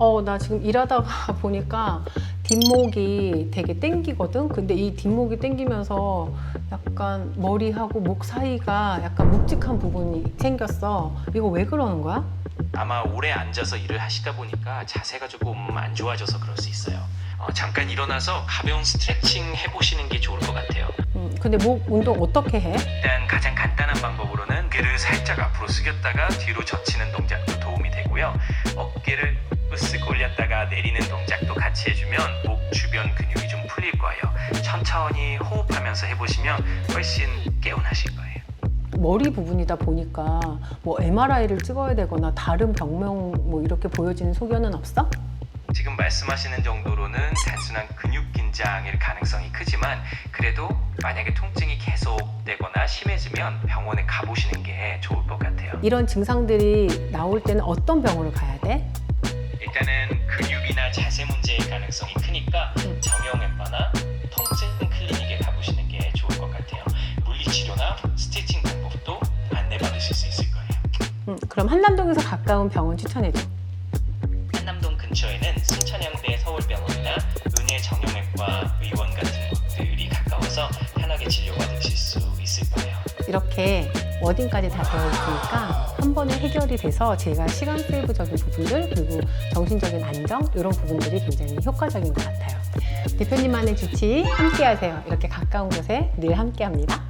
어, 나 지금 일하다가 보니까 뒷목이 되게 땡기거든? 근데 이 뒷목이 땡기면서 약간 머리하고 목 사이가 약간 묵직한 부분이 생겼어. 이거 왜 그러는 거야? 아마 오래 앉아서 일을 하시다 보니까 자세가 조금 안 좋아져서 그럴 수 있어요. 어, 잠깐 일어나서 가벼운 스트레칭 해보시는 게 좋을 것 같아요. 음, 근데 목 운동 어떻게 해? 일단 가장 간단한 방법으로는 어깨를 살짝 앞으로 숙였다가 뒤로 젖히는 동작도 도움이 되고요. 어깨를 으쓱 올렸다가 내리는 동작도 같이 해주면 목 주변 근육이 좀 풀릴 거예요. 천천히 호흡하면서 해보시면 훨씬 개운하실 거예요. 머리 부분이다 보니까 뭐 MRI를 찍어야 되거나 다른 병명 뭐 이렇게 보여지는 소견은 없어? 지금 말씀하시는 정도로는 단순한 근육 긴장일 가능성이 크지만 그래도 만약에 통증이 계속되거나 심해지면 병원에 가보시는 게 좋을 것 같아요. 이런 증상들이 나올 때는 어떤 병원을 가야 돼? 일단은 근육이나 자세 문제의 가능성이 크니까 음. 정형 엠바나 통증 클리닉에 가보시는 게 좋을 것 같아요. 물리치료나 스티칭 방법도 안내받으실 수 있을 거예요. 음, 그럼 한남동에서 가까운 병원 추천해줘. 한남동 근처에는 순천향대 서울 이렇게 워딩까지 다 되어 있으니까 한 번에 해결이 돼서 제가 시간 세이브적인 부분들 그리고 정신적인 안정 이런 부분들이 굉장히 효과적인 것 같아요. 대표님만의 주치 함께 하세요. 이렇게 가까운 곳에 늘 함께 합니다.